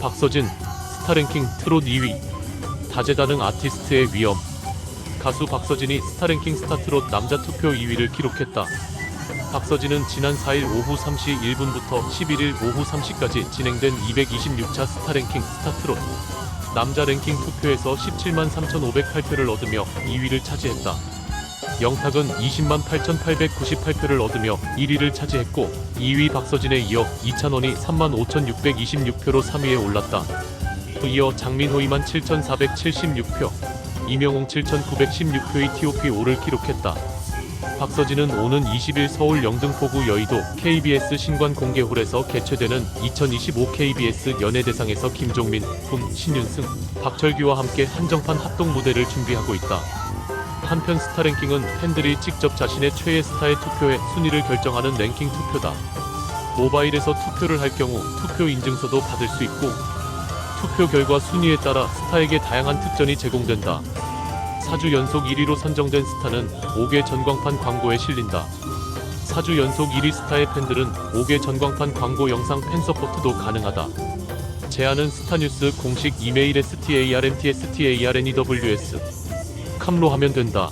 박서진 스타랭킹 트롯 2위 다재다능 아티스트의 위엄 가수 박서진이 스타랭킹 스타트롯 남자 투표 2위를 기록했다. 박서진은 지난 4일 오후 3시 1분부터 11일 오후 3시까지 진행된 226차 스타랭킹 스타트롯 남자 랭킹 투표에서 17만 3,508표를 얻으며 2위를 차지했다. 영탁은 20만 8,898표를 얻으며 1위를 차지했고 2위 박서진에 이어 이찬원이 3만 5,626표로 3위에 올랐다. 이어 장민호이만 7,476표, 이명웅 7,916표의 TOP5를 기록했다. 박서진은 오는 20일 서울 영등포구 여의도 KBS 신관 공개홀에서 개최되는 2025 KBS 연예대상에서 김종민, 품, 신윤승, 박철규와 함께 한정판 합동 무대를 준비하고 있다. 한편 스타 랭킹은 팬들이 직접 자신의 최애 스타의 투표에 순위를 결정하는 랭킹 투표다. 모바일에서 투표를 할 경우 투표 인증서도 받을 수 있고 투표 결과 순위에 따라 스타에게 다양한 특전이 제공된다. 4주 연속 1위로 선정된 스타는 5개 전광판 광고에 실린다. 4주 연속 1위 스타의 팬들은 5개 전광판 광고 영상 팬 서포트도 가능하다. 제안은 스타뉴스 공식 이메일 starmtstarnews 캄로 하면 된다.